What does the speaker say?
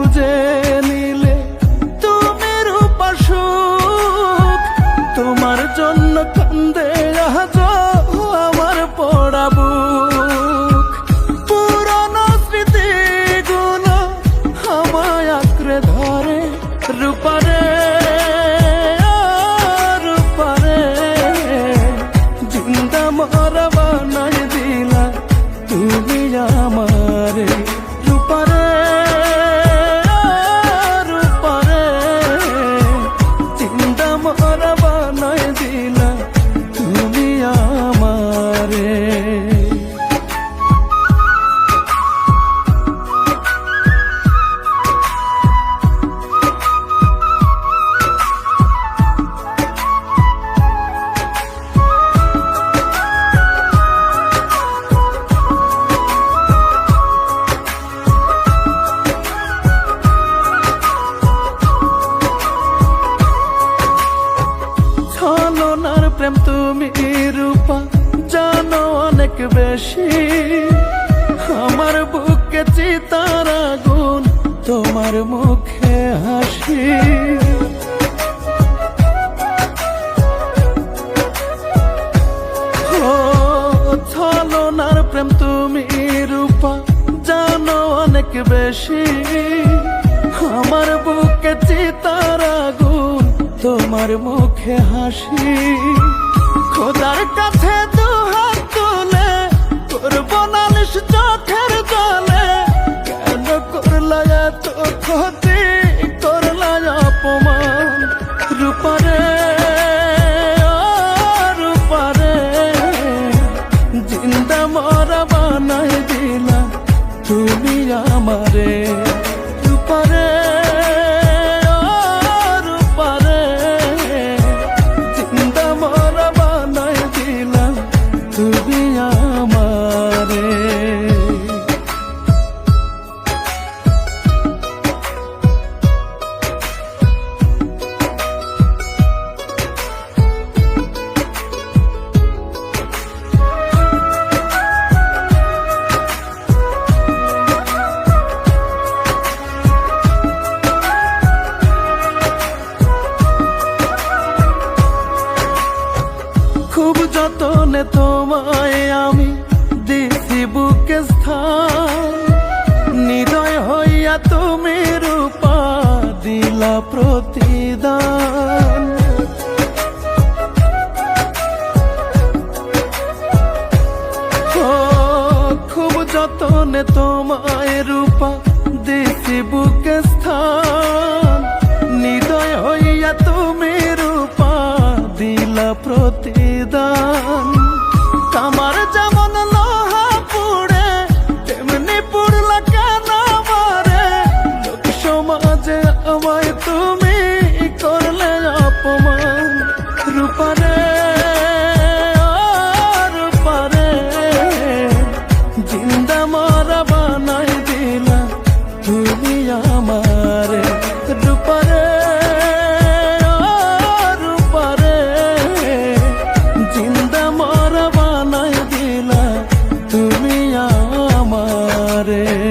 বুঝে বেশি আমার বুকে চিতার আগুন, তোমার মুখে হাসি। ছলনার প্রেম তুমি রূপা, জানো অনেক বেশি। আমার বুকে চিতার আগুন, তোমার মুখে হাসি। খোদার কাছে দু হাত তুলে করব নালিশ চোখের জলে। যতনে তোমায় আমি দিছি বুকে স্থান। নিদয় হইয়া তুমি রূপা দিলা প্রতিদান। খুব যতনে তোমায় রূপা দিছি বুকে স্থান। নিদয় হইয়া তুমি রূপা দিলা প্রতি আমায় তুমি করলে অপমান। রূপারে রূপারে জিন্দা মরা বানাই দিলা তুমি আমার। রূপারে রূপারে জিন্দা মরা বানাই দিলা তুমি আমারে।